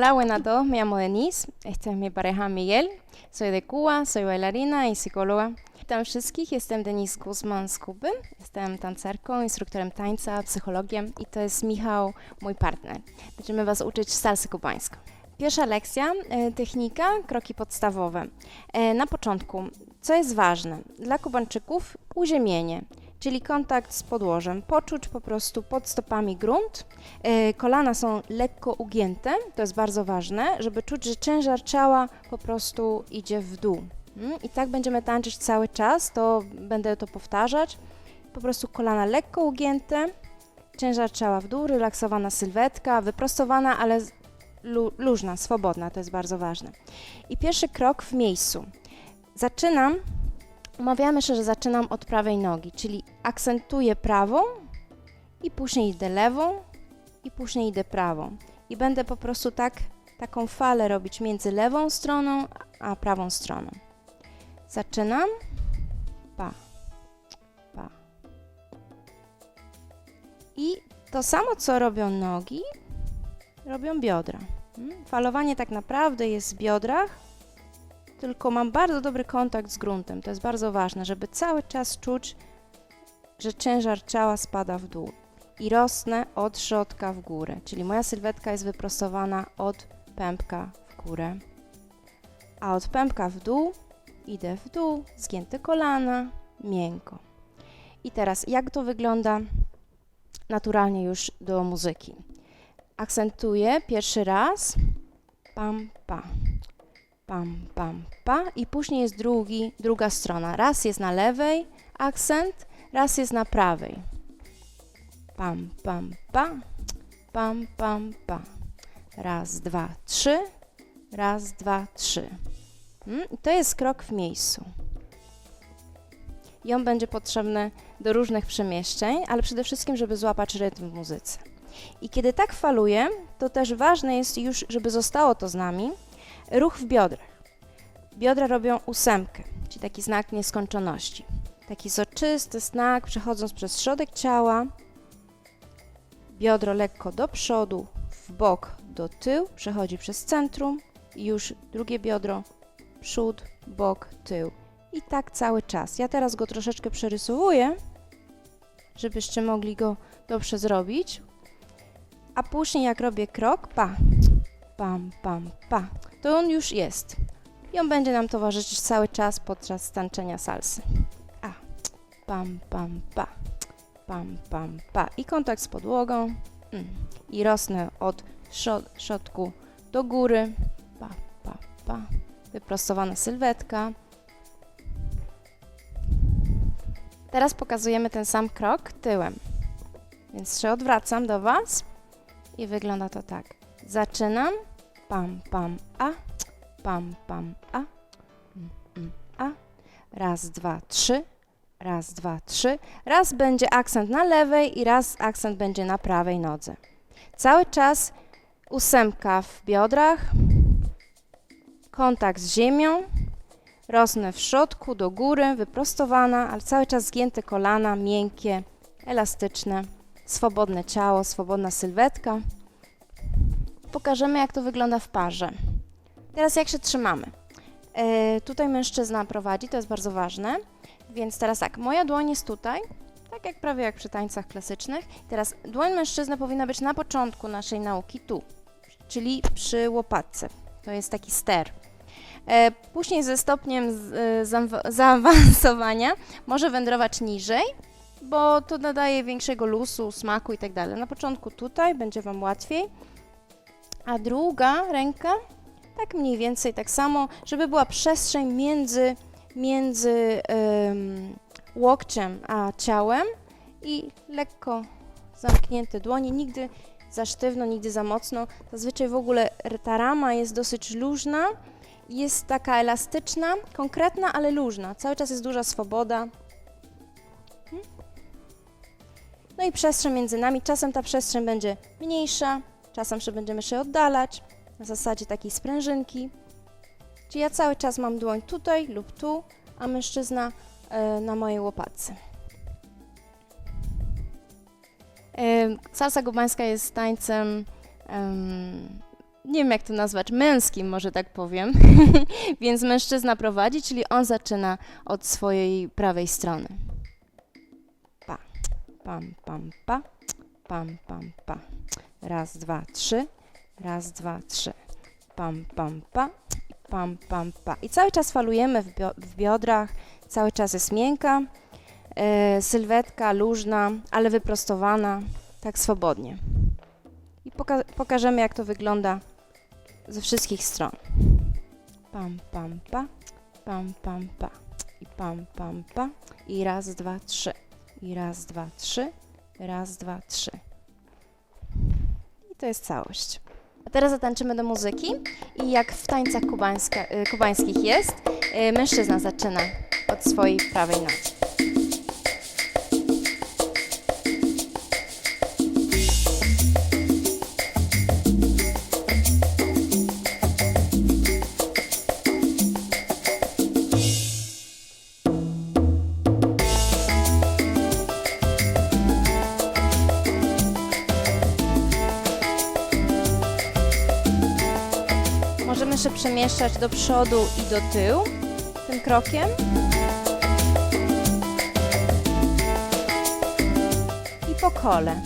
Hola, buenas a todos. Me llamo Denise. Esta es mi pareja Miguel. Soy de Cuba, soy bailarina y psicóloga. Witam wszystkich. Jestem Denise Guzman z Kuby. Jestem tancerką, instruktorem tańca, psychologiem i to jest Michał, mój partner. Będziemy Was uczyć salsy kubańską. Pierwsza lekcja, e, technika, kroki podstawowe. E, Na początku, co jest ważne? Dla Kubańczyków uziemienie, czyli kontakt z podłożem. Poczuć po prostu pod stopami grunt. E, Kolana są lekko ugięte, to jest bardzo ważne, żeby czuć, że ciężar ciała po prostu idzie w dół. Mm, I tak będziemy tańczyć cały czas, to będę to powtarzać. Po prostu kolana lekko ugięte, ciężar ciała w dół, relaksowana sylwetka, wyprostowana, ale lu- luźna, swobodna, to jest bardzo ważne. I pierwszy krok w miejscu. Zaczynam, umawiamy się, że zaczynam od prawej nogi, czyli akcentuję prawą i później idę lewą i później idę prawą. I będę po prostu tak, taką falę robić między lewą stroną a prawą stroną. Zaczynam. Pa. Pa. I to samo, co robią nogi, robią biodra. Mm, Falowanie tak naprawdę jest w biodrach, tylko mam bardzo dobry kontakt z gruntem. To jest bardzo ważne, żeby cały czas czuć, że ciężar ciała spada w dół. I rosnę od środka w górę, czyli moja sylwetka jest wyprostowana od pępka w górę. A od pępka w dół idę w dół, zgięte kolana, miękko. I teraz, jak to wygląda naturalnie już do muzyki? Akcentuję pierwszy raz, pam, pa, pam, pam, pa i później jest drugi, druga strona. Raz jest na lewej akcent, raz jest na prawej. Pam, pam, pa, pam, pam, pa. Raz, dwa, trzy, raz, dwa, trzy. Mm, i To jest krok w miejscu. I on będzie potrzebny do różnych przemieszczeń, ale przede wszystkim, żeby złapać rytm w muzyce. I kiedy tak faluję, to też ważne jest już, żeby zostało to z nami, ruch w biodrach. Biodra robią ósemkę, czyli taki znak nieskończoności. Taki soczysty znak, przechodząc przez środek ciała, biodro lekko do przodu, w bok, do tył, przechodzi przez centrum i już drugie biodro przód, bok, tył. I tak cały czas. Ja teraz go troszeczkę przerysowuję, żebyście mogli go dobrze zrobić. A później jak robię krok, pa, pam, pam, pa, to on już jest. I on będzie nam towarzyszyć cały czas podczas tańczenia salsy. A, pam, pam, pa, pam, pam, pa. I kontakt z podłogą. Mm. I rosnę od środku do góry. Pa, pa, pa wyprostowana sylwetka. Teraz pokazujemy ten sam krok tyłem. Więc się odwracam do Was i wygląda to tak. Zaczynam, pam, pam, a, pam, pam, a, mm, mm, a. Raz, dwa, trzy, raz, dwa, trzy. Raz będzie akcent na lewej i raz akcent będzie na prawej nodze. Cały czas ósemka w biodrach, kontakt z ziemią, rosnę w środku, do góry, wyprostowana, ale cały czas zgięte kolana, miękkie, elastyczne, swobodne ciało, swobodna sylwetka. Pokażemy, jak to wygląda w parze. Teraz jak się trzymamy. E, tutaj mężczyzna prowadzi, to jest bardzo ważne, więc teraz tak, moja dłoń jest tutaj, tak jak prawie jak przy tańcach klasycznych. Teraz dłoń mężczyzny powinna być na początku naszej nauki, tu, czyli przy łopatce. To jest taki ster. E, Później ze stopniem z- e, zaawa- zaawansowania może wędrować niżej, bo to nadaje większego lusu, smaku i tak. Na początku tutaj będzie Wam łatwiej, a druga ręka tak mniej więcej tak samo, żeby była przestrzeń między, między em, łokciem a ciałem i lekko zamknięte dłonie, nigdy za sztywno, nigdy za mocno. Zazwyczaj w ogóle ta rama jest dosyć luźna, jest taka elastyczna, konkretna, ale luźna. Cały czas jest duża swoboda. Mhm. No i przestrzeń między nami. Czasem ta przestrzeń będzie mniejsza, czasem się będziemy się oddalać, na zasadzie takiej sprężynki. Czyli ja cały czas mam dłoń tutaj lub tu, a mężczyzna e, na mojej łopatce. E, salsa kubańska jest tańcem em, nie wiem jak to nazwać, męskim, może tak powiem. Więc mężczyzna prowadzi, czyli on zaczyna od swojej prawej strony. Pa, pam, pam, pa, pam, pam, pa. Raz, dwa, trzy. Raz, dwa, trzy. Pam, pam, pa, pam, pam, pa. I cały czas falujemy w, bio- w biodrach, cały czas jest miękka, e, sylwetka luźna, ale wyprostowana, tak swobodnie. I poka- pokażemy, jak to wygląda ze wszystkich stron. Pam, pam, pa, pam, pam, pa. I pam, pam, pa. I raz, dwa, trzy. I raz, dwa, trzy. Raz, dwa, trzy. To jest całość. A teraz zatańczymy do muzyki i jak w tańcach kubańska, y, kubańskich jest, y, mężczyzna zaczyna od swojej prawej nogi. Przemieszczać do przodu i do tyłu tym krokiem. I po kole.